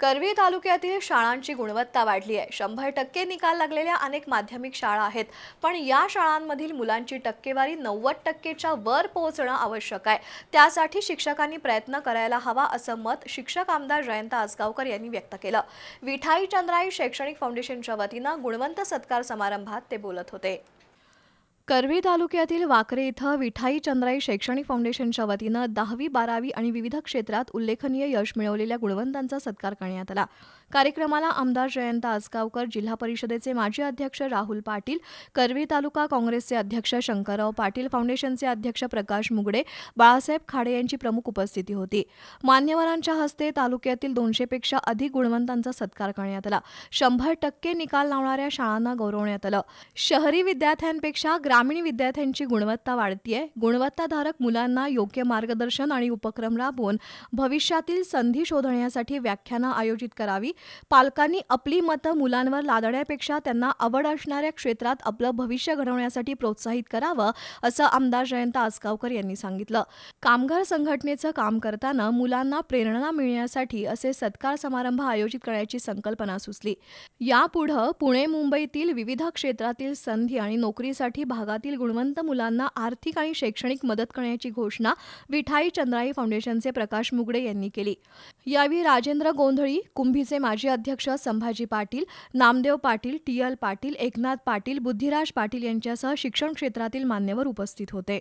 करवी तालुक्यातील शाळांची गुणवत्ता वाढली आहे. शंभर टक्के निकाल लागलेल्या अनेक माध्यमिक शाळा आहेत. पण या शाळांमधील मुलांची टक्केवारी नव्वद टक्केच्या वर पोहोचणं आवश्यक आहे. त्यासाठी शिक्षकांनी प्रयत्न करायला हवा असं मत शिक्षक आमदार जयंत आसगावकर यांनी व्यक्त केलं. विठाई चंद्राई शैक्षणिक फाउंडेशनच्या वतीनं गुणवंत सत्कार समारंभात ते बोलत होते. करवी तालुक्यातील वाकरे इथं विठाई चंद्राई शैक्षणिक फाउंडेशनच्या वतीनं दहावी बारावी आणि विविध क्षेत्रात उल्लेखनीय यश मिळवलेल्या गुणवंतांचा सत्कार करण्यात आला. कार्यक्रमाला आमदार जयंत आसगावकर जिल्हा परिषदेचे माजी अध्यक्ष राहुल पाटील करवी तालुका काँग्रेसचे अध्यक्ष शंकरराव पाटील फाउंडेशनचे अध्यक्ष प्रकाश मुगडे बाळासाहेब खाडे यांची प्रमुख उपस्थिती होती. मान्यवरांच्या हस्ते तालुक्यातील दोनशेपेक्षा अधिक गुणवंतांचा सत्कार करण्यात आला. शंभर टक्के निकाल लावणाऱ्या शाळांना गौरवण्यात आलं. शहरी विद्यार्थ्यांपेक्षा ग्रामीण विद्यार्थ्यांची गुणवत्ता वाढतीये. गुणवत्ताधारक मुलांना योग्य मार्गदर्शन आणि उपक्रम राबवून भविष्यातील संधी शोधण्यासाठी व्याख्यानं आयोजित करावी. पालकांनी आपली मतं मुलांवर लादण्यापेक्षा त्यांना आवड असणाऱ्या क्षेत्रात आपलं भविष्य घडवण्यासाठी प्रोत्साहित करावं असं आमदार जयंत आसगावकर यांनी सांगितलं. कामगार संघटनेचं काम करताना मुलांना प्रेरणा मिळण्यासाठी असे सत्कार समारंभ आयोजित करण्याची संकल्पना सुचली. यापुढं पुणे मुंबईतील विविध क्षेत्रातील संधी आणि नोकरीसाठी भाग भागातील गुणवंत मुलांना आर्थिक आणि शैक्षणिक मदत करण्याची घोषणा विठाई चंद्राई फाउंडेशनचे प्रकाश मुगडे यांनी केली. यावेळी राजेंद्र गोंधळी कुंभीचे माजी अध्यक्ष संभाजी पाटील नामदेव पाटील टी एल पाटील एकनाथ पाटील बुद्धिराज पाटील यांच्यासह शिक्षण क्षेत्रातील मान्यवर उपस्थित होते.